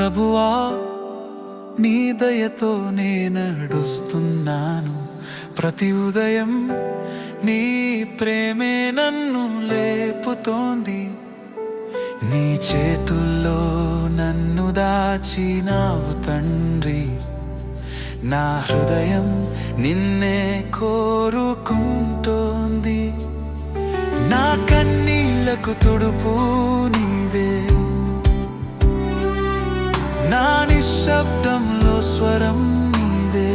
ప్రభువా నీ దయతో నేను నడుస్తున్నాను ప్రతి ఉదయం నీ ప్రేమే నన్ను లేపుతోంది. నీ చేతుల్లో నన్ను దాచినావు తండ్రి. నా హృదయం నిన్నే కోరుకుంటోంది. నా కన్నీళ్ళకు తుడుపు నా నిశ్శబ్దంలో స్వరం నీవే.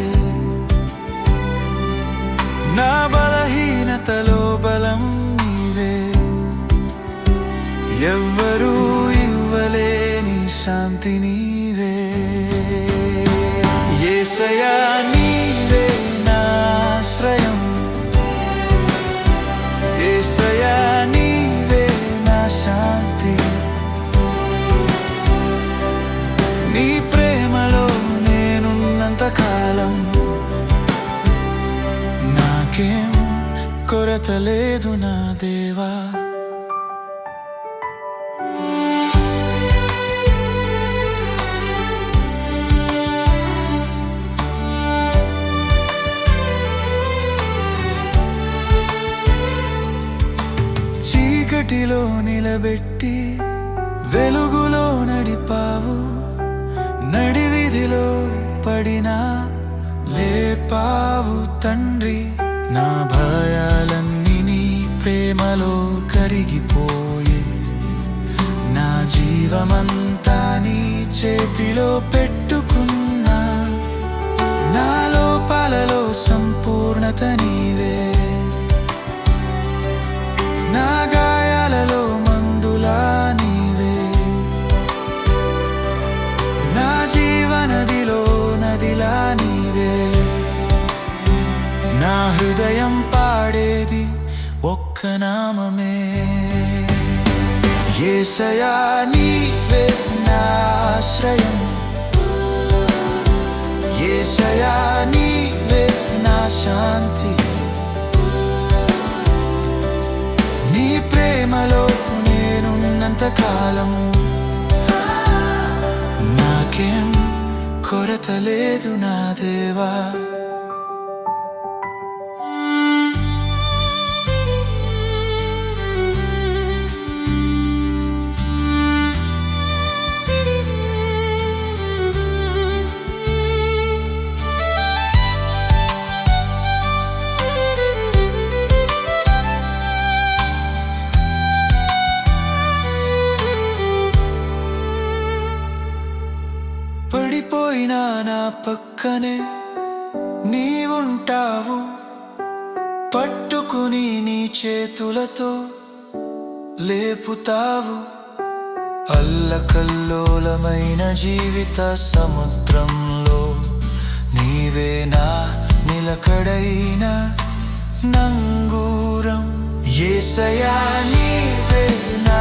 నా బలహీనతలో బలం నీవే. ఎవ్వరూ ఇవ్వలేని శాంతిని కొరత లేదు నా దేవా. చీకటిలో నిలబెట్టి వెలుగులో నడిపావు నడివిధిలో పడినా లేపావు తండ్రి నా కరిగిపోయే నా జీవమంతా నీ చేతిలో పెట్టుకున్నా. నా లోపాలలో సంపూర్ణత నీవే. నా గాయాలలో మందులా నీవే. నా జీవనదిలో నదిలా నీవే. నా హృదయం పాడేది ఒక్క నామమే. ఏసయా నీవే నా ఏసయా నీవే నా శాంతి నీ ప్రేమలో నేనున్నంత కాలం నాకేం కొరత లేదు నా దేవా పోయినా నా పక్కనే ఉంటావు పట్టుకుని నీ చేతులతో లేపుతావు. అల్లకల్లోలమైన జీవిత సముద్రంలో నీవేనా నిలకడైన నంగూరం. ఏసయా నీవేనా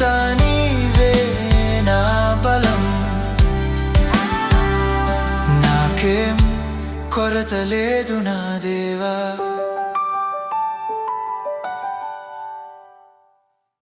జీవంత నీవే నా బలం. నాకేం కొరత లేదు నా దేవా.